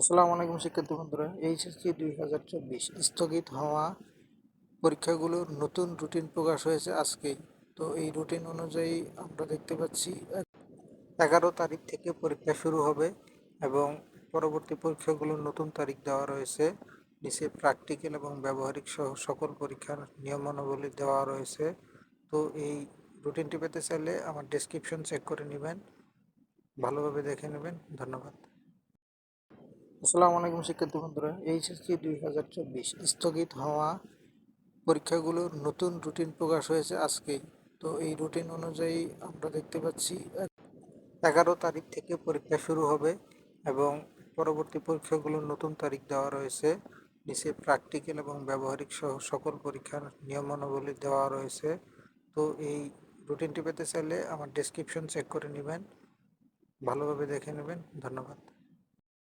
আসসালামু আলাইকুম শিক্ষার্থী বন্ধুরা, এইচএসসি দুই হাজার চব্বিশ স্থগিত হওয়া পরীক্ষাগুলোর নতুন রুটিন প্রকাশ হয়েছে আজকেই তো এই রুটিন অনুযায়ী আমরা দেখতে পাচ্ছি, এগারো তারিখ থেকে পরীক্ষা শুরু হবে এবং পরবর্তী পরীক্ষাগুলোর নতুন তারিখ দেওয়া রয়েছে। নিচে প্র্যাকটিক্যাল এবং ব্যবহারিক সহ সকল পরীক্ষার নিয়মানুবলী দেওয়া রয়েছে। তো এই রুটিনটি পেতে চাইলে আমার ডেসক্রিপশন চেক করে নেবেন, ভালোভাবে দেখে নেবেন। ধন্যবাদ। আসসালামু আলাইকুম শিক্ষার্থী বন্ধুরা, এইচএসসি দুই হাজার চব্বিশ স্থগিত হওয়া পরীক্ষাগুলোর নতুন রুটিন প্রকাশ হয়েছে আজকেই তো এই রুটিন অনুযায়ী আমরা দেখতে পাচ্ছি, এগারো তারিখ থেকে পরীক্ষা শুরু হবে এবং পরবর্তী পরীক্ষাগুলোর নতুন তারিখ দেওয়া রয়েছে। নিচে প্র্যাকটিক্যাল এবং ব্যবহারিক সহ সকল পরীক্ষার নিয়মানুবলী দেওয়া রয়েছে। তো এই রুটিনটি পেতে চাইলে আমার ডেসক্রিপশন চেক করে নেবেন, ভালোভাবে দেখে নেবেন। ধন্যবাদ।